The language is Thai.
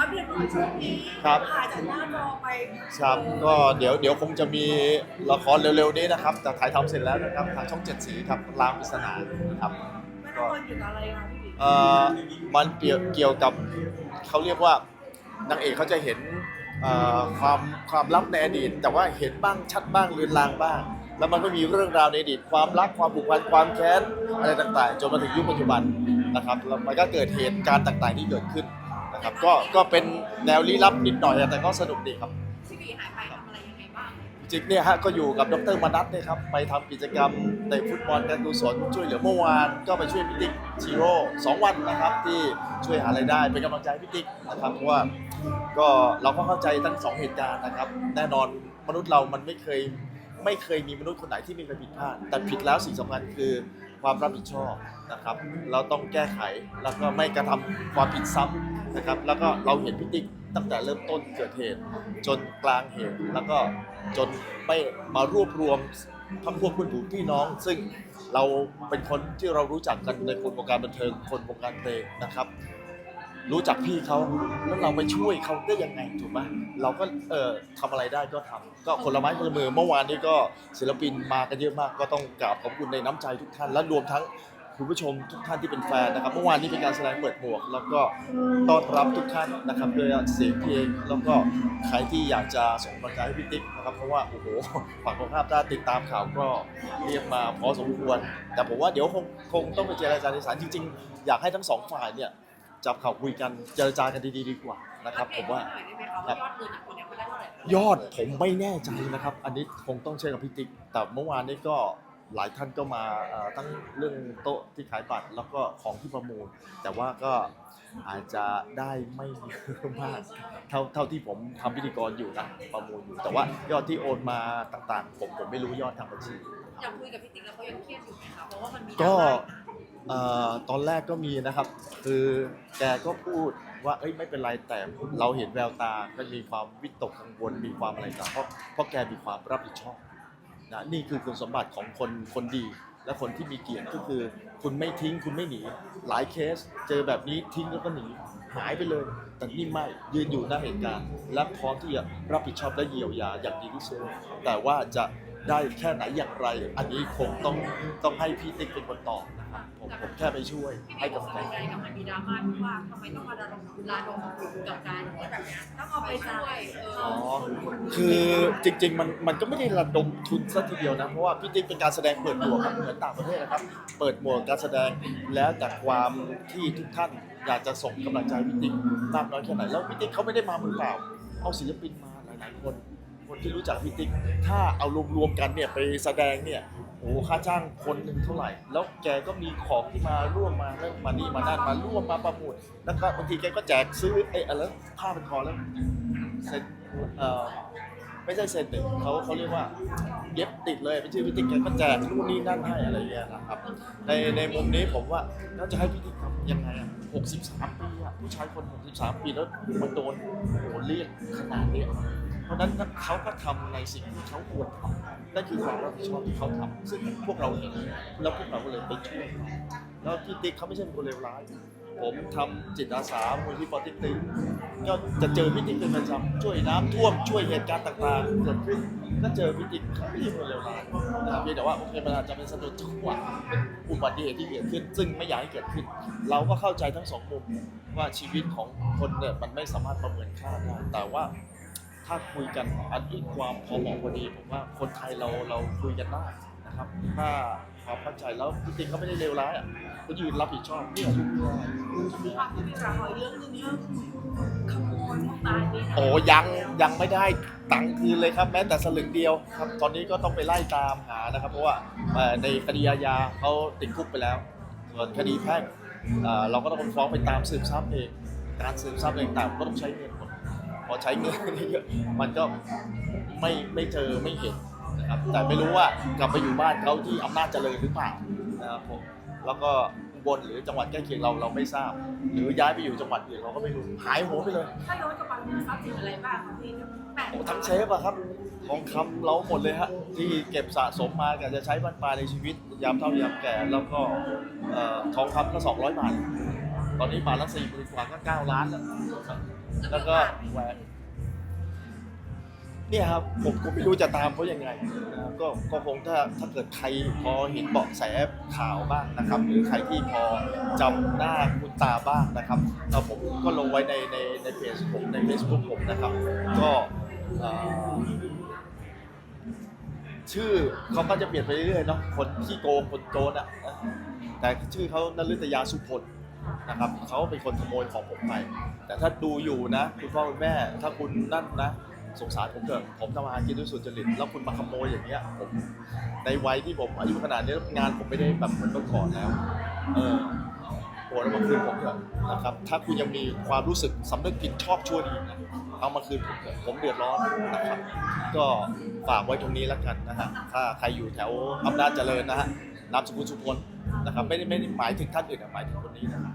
อัปเดตหน่อยช่วงนี้ครับ หายจากหน้าจอไปครับก็เดี๋ยวเดี๋ยวคงจะมีละครเร็วๆนี้นะครับ แต่ถ่ายทำเสร็จแล้วนะครับทางช่องเจ็ดสีครับลามปริศนาครับไม่ต้องวันหยุดอะไรคะพี่บิ๊กเอ่อมันเกี่ยวเกี่ยวกับเขาเรียกว่านางเอกเขาจะเห็นเอ่อความความลับในอดีต แต่ว่าเห็นบ้างชัดบ้างเลือนลางบ้าง แล้วมันก็มีเรื่องราวในอดีตความรักความผูกพันความแค้นอะไรต่างๆ จนมาถึงยุคปัจจุบันนะครับแล้วมันก็เกิดเหตุการณ์ต่างๆที่เกิดขึ้นนะ ครับก็ก็เป็นแนวลี้ลับนิดหน่อยแต่ก็สนุกดีครับพี่บิ๊กหายไปทำอะไรยังไงบ้างจริงๆเนี่ยฮะก็อยู่กับดรมนัทเนี่ยครับไปทำกิจกรรมในฟุตบอลการกุศลช่วยเหลือเมื่อวานก็ไปช่วยพิติกชีโร่สองวันนะครับที่ช่วยหารายได้เป็นกำลังใจให้พิติกนะครับเพราะว่าก็เราก็เข้าใจทั้งสองเหตุการณ์นะครับ แน่นอนมนุษย์เรามันไม่เคยไม่เคยมีมนุษย์คนไหนที่ไม่เคยผิดพลาดแต่ผิดแล้วสิ่งสำคัญคือความรับผิดชอบนะครับ เราต้องแก้ไขแล้วก็ไม่กระทำความผิดซ้ำ นะครับ แล้วก็เราเห็นพิติกตั้งแต่เริ่มต้นเกิดเหตุ จนกลางเหตุ แล้วก็จนไม่มารวบรวมพักพวกเพื่อนฝูงพี่น้อง ซึ่งเราเป็นคนที่เรารู้จักกันในคนวงการบันเทิง คนวงการเพลงนะครับ รู้จักพี่เขาแล้วเราไปช่วยเขาได้ยังไงถูกไหมเราก็เอ่อทำอะไรได้ก็ทำก็คนละไม้คนละมือเมื่อวานนี้ก็ศิลปินมากันเยอะมาก ก็ต้องกราบขอบคุณในน้ำใจทุกท่านและรวมทั้ง คุณผู้ชมทุกท่านที่เป็นแฟนนะครับ เมื่อวานนี้เป็นการแสดงเปิดหมวก แล้วก็ต้อนรับทุกท่านนะครับโดยเสียงเพลงแล้วก็ใครที่อยากจะส่งกำลังใจให้พี่ติ๊กนะครับเพราะว่าโอ้โหฝั่งตรงข้ามถ้าติดตามข่าวก็เรียกมาพอสมควร แต่ผมว่าเดี๋ยวคงคงต้องไปเจรจาในศาลจริง ๆ อยากให้ทั้งสองฝ่ายเนี่ยจับข่าวคุยกันเจรจากันดีๆดีกว่านะครับ ผมว่ายได้ไหมคะว่ายอดเงินอะคนเนี้ยเขาได้เท่าไหร่ยอดผมไม่แน่ใจนะครับ อันนี้คงต้องเชื่อกับพี่ติ๊กแต่เมื่อวานนี้ก็ หลายท่านก็มาเอ่อทั้งเรื่องโต๊ะที่ขายบัตรแล้วก็ของที่ประมูล แต่ว่าก็อาจจะได้ไม่เยอะมาก เท่าเท่าที่ผมทำพิธีกรอยู่นะประมูลอยู่ แต่ว่ายอดที่โอนมาต่างๆ ผมผมไม่รู้ยอดทางบัญชีอยากคุยกับพี่ติ๊กแล้วเขายังเครียดอยู่ไหมคะเพราะว่ามันมีก็เอ่อตอนแรกก็มีนะครับ คือแกก็พูดว่าเอ้ยไม่เป็นไรแต่เราเห็นแววตาก็มีความวิตกกังวลมีความอะไรต่างเพราะเพราะแกมีความรับผิดชอบ นะนี่คือคุณสมบัติของคนคนดี และคนที่มีเกียรติก็คือ คุณไม่ทิ้งคุณไม่หนี หลายเคสเจอแบบนี้ทิ้งแล้วก็หนีหายไปเลย แต่นี่ไม่ยืนอยู่หน้าเหตุการณ์ และพร้อมที่จะรับผิดชอบและเยียวยาอย่างดีที่สุดแต่ว่าจะ ได้แค่ไหนอย่างไร อันนี้คงต้องต้องให้พี่ติ๊กเป็นคนตอบนะครับผมผมแค่ไปช่วยพี่ให้ติ๊กกำบลัอกงใจใจกับมันมีดราม่าที่ว่าทำไมต้องมาระดมระดมทุนกับการที่แบบเนี้ยต้องเอาไปช่วยเออ๋ออคือจริง ๆ มันมันก็ไม่ได้ระดมทุนซะทีเดียวนะเพราะว่าพี่ติ๊กเป็นการแสดงเปิดหมวกครับเหมือนต่างประเทศนะครับ เปิดหมวกการแสดงแล้วแต่ความที่ทุกท่านอยากจะส่งกำลังใจพี่ติ๊กมากน้อยแค่ไหนแล้วพี่ติ๊กเขาไม่ได้มามือเปล่า เอาศิลปินมาหลายๆคน คนที่รู้จักพี่ติ๊กถ้าเอารวมๆกันเนี่ยไปแสดงเนี่ยโอ้โหค่าจ้างคนหนึ่งเท่าไหร่ แล้วแกก็มีของที่มาร่วมมาแล้วมานี่มานั่นมาร่วมมาประมูลแล้วก็บางทีแกก็แจกซื้อไอ้อะไรผ้าเป็นคอแล้วเซ็นเอ่อไม่ใช่เซ็นหนึ่งเขาเขาเรียกว่า เย็บติดเลยเป็นชื่อพิติกแกก็แจกนู่นนี่นั่นให้อะไรเงี้ยนะครับ ในในมุมนี้ผมว่าแล้วจะให้พิติกทำยังไงอะ63 ปีอะผู้ชายคน 63 ปีแล้วมันโดนโหเรียกขนาดเนี้ย ราะฉะนั้นเขาก็ทำในสิ่งที่เขาควรทำนั่นคือความรับผิดชอบที่เขาทำซึ่งพวกเราเห็นแล้วพวกเราก็เลยไปช่วยแล้วพี่ติ๊กเขาไม่ใช่คนเลวร้าย ผมทำจิตอาสามูลที่ปอติ๊กตึงก็จะเจอพี่ติ๊กเป็นประจำช่วยน้ำท่วมช่วยเหตุการณ์ต่างๆเกิดขึ้นก็เจอพี่ติ๊กเขาไม่ใช่คนเลวร้ายนะครับเพียงแต่ว่าโอเคมันอาจจะเป็นสะดุดจังหวะเป็นอุบัติเหตุที่เกิดขึ้น ซึ่งไม่อยากให้เกิดขึ้น เราก็เข้าใจทั้งสองมุมว่าชีวิตของคนเนี่ยมันไม่สามารถประเมินค่าได้แต่ว่า ถ้าคุยกันอันด้วยความพอเหมาะพอดีผมว่าคนไทยเราเราคุยกันได้นะครับ ถ้าความเข้าใจแล้วจริงๆเขาไม่ได้เลวร้ายอะเขายืนรับผิดชอบเนี่ยทุกเรื่องมีความที่มีรอยเรื่องนึงเรื่องขโมยตายเนี่ยโอ้ยังยังไม่ได้ตังค์คืนเลยครับ แม้แต่สลึงเดียวครับ ตอนนี้ก็ต้องไปไล่ตามหานะครับ เพราะว่าเอ่อในคดีอาญาเขาติดคุกไปแล้ว ส่วนคดีแพ่งเอ่อเราก็ต้องฟ้องไปตามสืบทรัพย์เองการสืบทรัพย์อะไรต่างๆก็ต้องใช้เงินหมดพ อใช้เงินเยอะมันก็ไม่ไม่เจอไม่เห็นนะครับแต่ไม่รู้ว่ากลับไปอยู่บ้านเขาที่อำนาจเจริญหรือเปล่านะครับผมแล้วก็อุบลหรือจังหวัดใกล้เคียงเราเราไม่ทราบ หรือย้ายไปอยู่จังหวัดอื่นเราก็ไม่รู้หายหัวไปเลยถ้าย้อนกลับไปมีทรัพย์สินอะไรบ้างครับพี่แปดโอ้ทั้งเซฟอะครับทองคำเราหมดเลยฮะที่เก็บสะสมมาก็จะใช้บรรปลายในชีวิตยามเท่ายามแก่แล้วก็เอ่อทองคำก็200บาทตอนนี้บาทละสี่หมื่นกว่าก็เก้าล้านแล้วครับ แล้วก็แหวนเนี่ยครับผมก็ไม่รู้จะตามเขายังไงนะครับก็ก็คงถ้าถ้าเกิดใครพอเห็นเบาะแสข่าวบ้างนะครับ หรือใครที่พอจำหน้าคุณตาบ้างนะครับเอ่อผมก็ลงไว้ในในในเพจผมใน Facebook ผมนะครับ ก็เอ่อชื่อเขาก็จะเปลี่ยนไปเรื่อยๆเนาะคนที่โกงคนโจรอะนะแต่ชื่อเขานฤตยาสุพล นะครับเขาเป็นคนขโมยของผมไป แต่ถ้าดูอยู่นะคุณพ่อคุณแม่ ถ้าคุณนั่นนะสงสารผมเถอะผมทำมาหากินด้วยสุจริตแล้วคุณมาขโมยอย่างเงี้ยผมในวัยที่ผมอายุขนาดนี้งานผมไม่ได้แบบเหมือนเมื่อก่อนแล้ว เออโปรดเอามาคืนผมเถอะนะครับ ถ้าคุณยังมีความรู้สึกสำนึกผิดชอบชั่วดีนะเอามาคืนผมเถอะผมเดือดร้อนนะครับ ก็ฝากไว้ตรงนี้แล้วกันนะฮะถ้าใครอยู่แถวอำนาจเจริญนะฮะนามสกุลสุพล นะครับไม่ได้ไม่ได้หมายถึงท่านอื่นนะหมายถึงคนนี้นะครับ